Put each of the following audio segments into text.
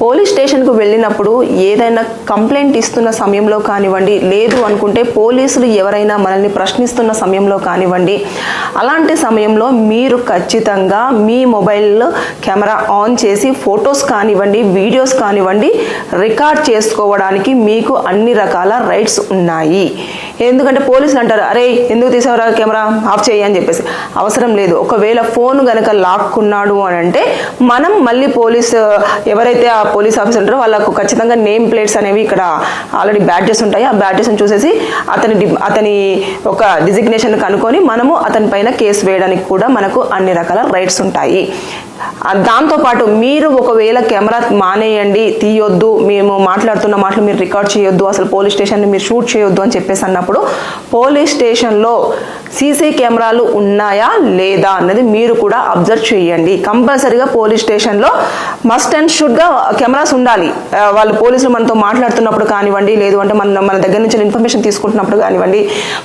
Police స్టేషన్కు వెళ్ళినప్పుడు ఏదైనా కంప్లైంట్ ఇస్తున్న సమయంలో కానివ్వండి లేదు అనుకుంటే పోలీసులు ఎవరైనా మనల్ని ప్రశ్నిస్తున్న సమయంలో కానివ్వండి అలాంటి సమయంలో మీరు ఖచ్చితంగా మీ మొబైల్లో కెమెరా ఆన్ చేసి ఫొటోస్ కానివ్వండి వీడియోస్ కానివ్వండి రికార్డ్ చేసుకోవడానికి మీకు అన్ని రకాల రైట్స్ ఉన్నాయి. ఎందుకంటే పోలీసులు అంటారు అరే ఎందుకు తీసావురా కెమెరా? ఆఫ్ చేయి అని చెప్పేసి. అవసరం లేదు. ఒకవేళ ఫోన్ గనక లాక్కున్నాడు అని అంటే మనం మళ్ళీ పోలీస్ ఎవరైతే ఆ పోలీస్ ఆఫీసర్ ఉంటారో వాళ్ళకు ఖచ్చితంగా నేమ్ ప్లేట్స్ అనేవి ఇక్కడ ఆల్రెడీ బ్యాడ్జెస్ ఉంటాయి. ఆ బ్యాడ్జెస్ని చూసేసి అతని డి- అతని ఒక డిజిగ్నేషన్ కనుక్కొని మనము అతని పైన కేసు వేయడానికి కూడా మనకు అన్ని రకాల రైట్స్ ఉంటాయి. దాంతోపాటు మీరు ఒకవేళ కెమెరా మానేయండి తీయొద్దు మేము మాట్లాడుతున్న మాటలు మీరు రికార్డ్ చేయొద్దు అసలు పోలీస్ స్టేషన్ని మీరు షూట్ చేయొద్దు అని చెప్పేసి అన్నప్పుడు పోలీస్ స్టేషన్లో సీసీ కెమెరాలు ఉన్నాయా లేదా అన్నది మీరు కూడా అబ్జర్వ్ చేయండి. కంపల్సరీగా పోలీస్ స్టేషన్లో మస్ట్ అండ్ షుడ్గా కెమెరాస్ ఉండాలి. వాళ్ళు పోలీసులు మనతో మాట్లాడుతున్నప్పుడు కానివ్వండి లేదు అంటే మన మన దగ్గర నుంచి ఇన్ఫర్మేషన్ తీసుకుంటున్నప్పుడు కానివ్వండి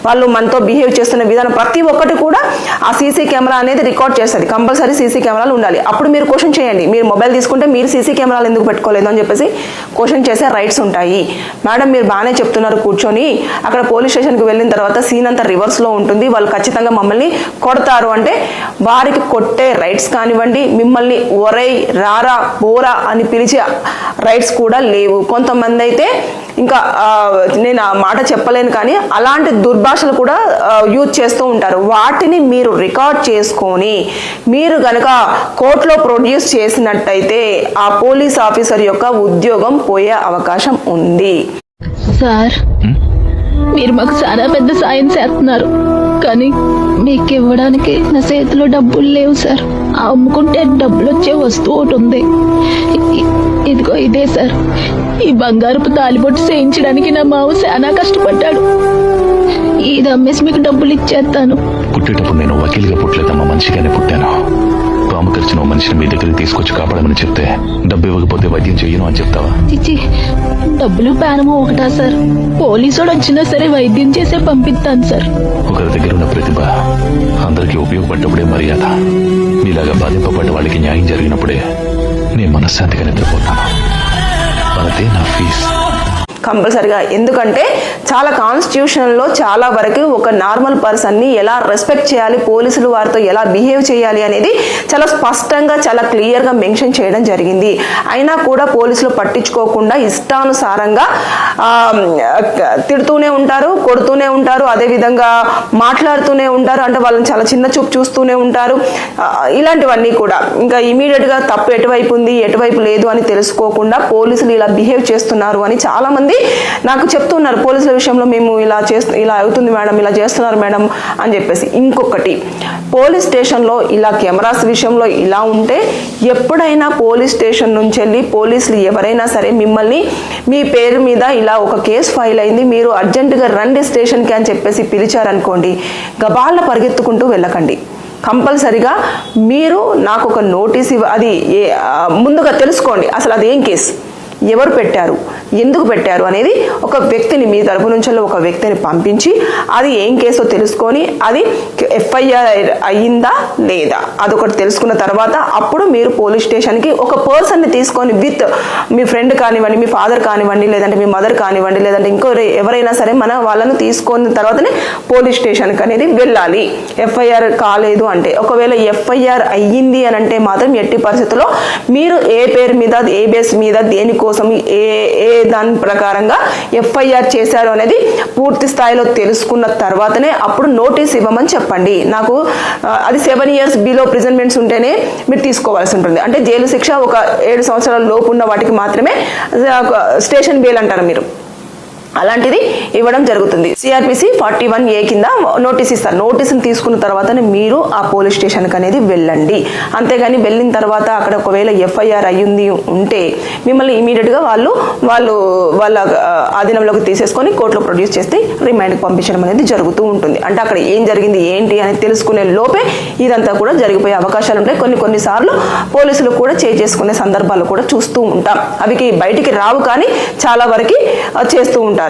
వాళ్ళు మనతో బిహేవ్ చేస్తున్న విధానం ప్రతి ఒక్కటి కూడా ఆ సీసీ కెమెరా అనేది రికార్డ్ చేస్తుంది. కంపల్సరీ సీసీ కెమెరాలు ఉండాలి. అప్పుడు మీరు క్వశ్చన్ చేయండి. మీరు మొబైల్ తీసుకుంటే మీరు సీసీ కెమెరాలు ఎందుకు పెట్టుకోలేదు అని చెప్పేసి క్వశ్చన్ చేసే రైట్స్ ఉంటాయి. మేడం మీరు బాగానే చెప్తున్నారు కూర్చొని. అక్కడ పోలీస్ స్టేషన్కి వెళ్ళిన తర్వాత సీన్ అంతా రివర్స్లో ఉంటుంది. వాళ్ళు ఖచ్చితంగా మమ్మల్ని కొడతారు అంటే వారికి కొట్టే రైట్స్ కానివ్వండి మిమ్మల్ని ఒరై రారా పోరా అని పిలిచే రైట్స్ కూడా లేవు. కొంతమంది అయితే ఇంకా నేను ఆ మాట చెప్పలేను కానీ అలాంటి దుర్భాషలు కూడా యూజ్ చేస్తూ ఉంటారు. వాటిని మీరు రికార్డ్ చేసుకొని మీరు గనక కోర్టులో ప్రొడ్యూస్ చేసినట్టయితే ఆ పోలీస్ ఆఫీసర్ యొక్క ఉద్యోగం పోయే అవకాశం ఉంది. సార్ మీరు మాకు చాలా పెద్ద సాయం చేస్తున్నారు. కానీ మీకు ఇవ్వడానికి నా చేతిలో డబ్బులు లేవు సార్. అమ్ముకుంటే డబ్బులు వచ్చే వస్తువు ఒకటి ఉంది. ఇదిగో ఇదే సార్. ఈ బంగారపు తాలిబొట్టు చేయించడానికి నా మావ చాలా కష్టపడ్డాడు. ఇది అమ్మేసి మీకు డబ్బులు ఇచ్చేస్తాను. పుట్టేటప్పుడు నేను వకీలుగా పుట్టలేదమ్మా మనిషిగానే పుట్టాను. పాము ఓ మనిషిని మీ దగ్గరికి తీసుకొచ్చి కాపాడమని చెప్తే డబ్బు ఇవ్వకపోతే వైద్యం చెయ్యను అని చెప్తావా? డబ్బులు పానము ఒకటా సార్. పోలీసుడు వచ్చినా సరే వైద్యం చేసే పంపిస్తాను సార్. ఒకరి దగ్గర ఉన్న ప్రతిభ అందరికీ ఉపయోగపడ్డప్పుడే మర్యాద. మీలాగా బాధింపబడ్డ వాళ్ళకి న్యాయం జరిగినప్పుడే నేను మనశ్శాంతిగా నిద్రపోతాను. మనదే నా ఫీజు. కంపల్సరిగా. ఎందుకంటే చాలా కాన్స్టిట్యూషన్లో చాలా వరకు ఒక నార్మల్ పర్సన్ని ఎలా రెస్పెక్ట్ చేయాలి పోలీసులు వారితో ఎలా బిహేవ్ చేయాలి అనేది చాలా స్పష్టంగా చాలా క్లియర్గా మెన్షన్ చేయడం జరిగింది. అయినా కూడా పోలీసులు పట్టించుకోకుండా ఇష్టానుసారంగా తిడుతూనే ఉంటారు కొడుతూనే ఉంటారు అదేవిధంగా మాట్లాడుతూనే ఉంటారు అంటే వాళ్ళని చాలా చిన్న చూపు చూస్తూనే ఉంటారు. ఇలాంటివన్నీ కూడా. ఇంకా ఇమీడియట్గా తప్పు ఎటువైపు ఉంది ఎటువైపు లేదు అని తెలుసుకోకుండా పోలీసులు ఇలా బిహేవ్ చేస్తున్నారు అని చాలామంది మంది నాకు చెప్తున్నారు పోలీసుల విషయంలో మేము ఇలా చేస్తు ఇలా అవుతుంది మేడం ఇలా చేస్తున్నారు మేడం అని చెప్పేసి. ఇంకొకటి పోలీస్ స్టేషన్లో ఇలా కెమెరాస్ విషయంలో ఇలా ఉంటే ఎప్పుడైనా పోలీస్ స్టేషన్ నుంచి వెళ్ళి పోలీసులు ఎవరైనా సరే మిమ్మల్ని మీ పేరు మీద ఇలా ఒక కేసు ఫైల్ అయింది మీరు అర్జెంటుగా రండి స్టేషన్కి అని చెప్పేసి పిలిచారనుకోండి గబాళ్ళ పరిగెత్తుకుంటూ వెళ్ళకండి. కంపల్సరిగా మీరు నాకు ఒక నోటీస్ ఇవ్వ అది ముందుగా తెలుసుకోండి అసలు అది ఏం కేసు? ఎవరు పెట్టారు? ఎందుకు పెట్టారు అనేది ఒక వ్యక్తిని మీ తరపు నుంచి ఒక వ్యక్తిని పంపించి అది ఏం కేసో తెలుసుకొని అది ఎఫ్ఐఆర్ అయ్యిందా లేదా? అదొకటి తెలుసుకున్న తర్వాత అప్పుడు మీరు పోలీస్ స్టేషన్కి ఒక పర్సన్ని తీసుకొని విత్ మీ ఫ్రెండ్ కానివ్వండి మీ ఫాదర్ కానివ్వండి లేదంటే మీ మదర్ కానివ్వండి లేదంటే ఇంకో ఎవరైనా సరే మన వాళ్ళను తీసుకున్న తర్వాతనే పోలీస్ స్టేషన్కి అనేది వెళ్ళాలి. ఎఫ్ఐఆర్ కాలేదు అంటే. ఒకవేళ ఎఫ్ఐఆర్ అయ్యింది అని అంటే మాత్రం ఎట్టి పరిస్థితుల్లో మీరు ఏ పేరు మీద ఏ బేస్ మీద దేనికోసం ఏ ఏ దాని ప్రకారంగా ఎఫ్ఐఆర్ చేశారు అనేది పూర్తి స్థాయిలో తెలుసుకున్న తర్వాతనే అప్పుడు నోటీస్ ఇవ్వమని చెప్పండి. నాకు అది సెవెన్ ఇయర్స్ బిలో ప్రిజన్మెంట్స్ ఉంటేనే మీరు తీసుకోవాల్సి ఉంటుంది. అంటే జైలు శిక్ష ఒక ఏడు సంవత్సరాల లోపు ఉన్న వాటికి మాత్రమే స్టేషన్ బెయిల్ అంటారు మీరు. అలాంటిది ఇవ్వడం జరుగుతుంది. సిఆర్పిసి ఫార్టీ వన్ ఏ కింద నోటీస్ ఇస్తారు. నోటీస్ని తీసుకున్న తర్వాతనే మీరు ఆ పోలీస్ స్టేషన్కి అనేది వెళ్ళండి. అంతేగాని వెళ్ళిన తర్వాత అక్కడ ఒకవేళ ఎఫ్ఐఆర్ అయ్యింది ఉంటే మిమ్మల్ని ఇమీడియట్గా వాళ్ళు వాళ్ళు వాళ్ళ ఆధీనంలోకి తీసేసుకొని కోర్టులో ప్రొడ్యూస్ చేస్తే రిమాండ్కి పంపించడం అనేది జరుగుతూ ఉంటుంది. అంటే అక్కడ ఏం జరిగింది ఏంటి అని తెలుసుకునే లోపే ఇదంతా కూడా జరిగిపోయే అవకాశాలు ఉంటాయి. కొన్ని కొన్నిసార్లు పోలీసులు కూడా చేసుకునే సందర్భాలు కూడా చూస్తూ ఉంటాం. అవికి బయటికి రావు కానీ చాలా వరకు చేస్తూ ఉంటాం.